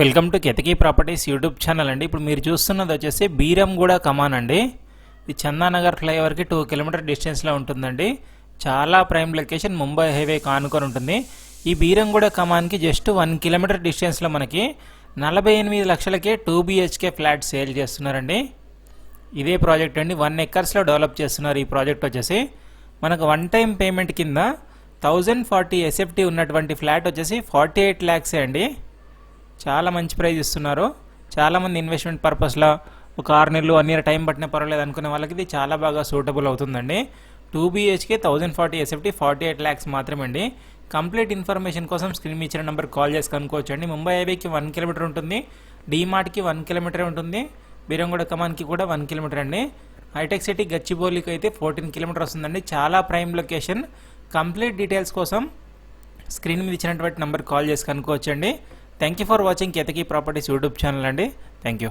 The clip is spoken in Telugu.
Welcome to Ketaki properties YouTube channel అండి. ఇప్పుడు మీరు చూస్తున్నది వచ్చేసి బీరంగూడ కమాన్ అండి. ఇది చందానగర్ ఫ్లైఓవర్కి టూ కిలోమీటర్ డిస్టెన్స్లో ఉంటుందండి. చాలా ప్రైమ్ లొకేషన్ ముంబై హైవే కానుకొని ఉంటుంది. ఈ బీరంగూడ కమాన్కి జస్ట్ వన్ కిలోమీటర్ డిస్టెన్స్లో మనకి నలభై ఎనిమిది లక్షలకే టూ బీహెచ్కే ఫ్లాట్ సేల్ చేస్తున్నారండి. ఇదే ప్రాజెక్ట్ అండి. వన్ ఎకర్స్లో డెవలప్ చేస్తున్నారు ఈ ప్రాజెక్ట్ వచ్చేసి. మనకు వన్ టైం పేమెంట్ కింద థౌజండ్ ఫార్టీ ఎస్ఎఫ్టీ ఉన్నటువంటి ఫ్లాట్ వచ్చేసి ఫార్టీ ఎయిట్ ల్యాక్సే అండి. చాలా మంచి ప్రైజ్ ఇస్తున్నారు. చాలామంది ఇన్వెస్ట్మెంట్ పర్పస్లో ఒక ఆరు నెలలు అన్ని ఇయర్ టైం పట్టినా పర్వాలేదు అనుకునే వాళ్ళకి ఇది చాలా బాగా సూటబుల్ అవుతుందండి. Two BHK thousand forty SFT forty eight lakhs మాత్రమే అండి కంప్లీట్ ఇన్ఫర్మేషన్ కోసం స్క్రీన్ మీద ఇచ్చిన నెంబర్ కాల్ చేసి కనుక్కోవచ్చు అండి ముంబై హైవేకి వన్ కిలోమీటర్ ఉంటుంది. డీమార్ట్కి వన్ కిలోమీటర్ ఉంటుంది. బీరంగూడ కమాన్కి కూడా వన్ కిలోమీటర్ అండి. హైటెక్ సిటీ గచ్చిబౌలికి అయితే ఫోర్టీన్ కిలోమీటర్ వస్తుందండి. చాలా ప్రైమ్ లొకేషన్. కంప్లీట్ డీటెయిల్స్ కోసం స్క్రీన్ మీద ఇచ్చినటువంటి నెంబర్ కాల్ చేసి కనుక్కోవచ్చండి. Thank you for watching Ketaki properties YouTube channel అండి. Thank you